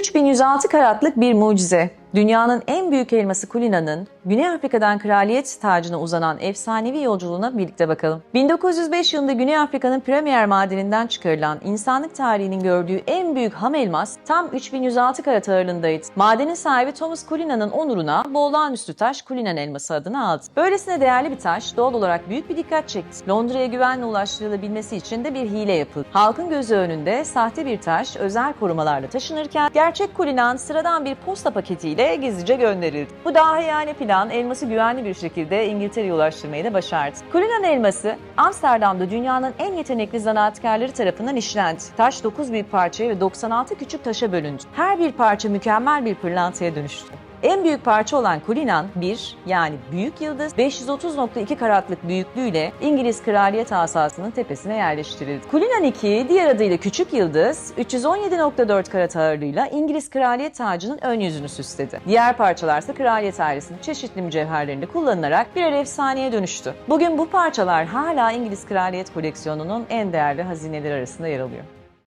3106 karatlık bir mucize. Dünyanın en büyük elması Kulina'nın Güney Afrika'dan kraliyet tacına uzanan efsanevi yolculuğuna birlikte bakalım. 1905 yılında Güney Afrika'nın Premier madeninden çıkarılan insanlık tarihinin gördüğü en büyük ham elmas tam 3106 karat ağırlığındaydı. Madenin sahibi Thomas Kulina'nın onuruna bu olağanüstü taş Kulinan elması adını aldı. Böylesine değerli bir taş doğal olarak büyük bir dikkat çekti. Londra'ya güvenle ulaştırılabilmesi için de bir hile yapıldı. Halkın gözü önünde sahte bir taş özel korumalarla taşınırken gerçek Kulinan sıradan bir posta paketiyle gizlice gönderildi. Bu dahiyane plan elması güvenli bir şekilde İngiltere'ye ulaştırmayı da başardı. Kulinan elması Amsterdam'da dünyanın en yetenekli zanaatkarları tarafından işlendi. Taş 9 büyük parçaya ve 96 küçük taşa bölündü. Her bir parça mükemmel bir pırlantaya dönüştü. En büyük parça olan Kulinan 1 yani Büyük Yıldız 530.2 karatlık büyüklüğüyle İngiliz kraliyet asasının tepesine yerleştirildi. Kulinan 2 diğer adıyla Küçük Yıldız 317.4 karat ağırlığıyla İngiliz kraliyet tacının ön yüzünü süsledi. Diğer parçalar ise kraliyet ailesinin çeşitli mücevherlerinde kullanılarak birer efsaneye dönüştü. Bugün bu parçalar hala İngiliz kraliyet koleksiyonunun en değerli hazineleri arasında yer alıyor.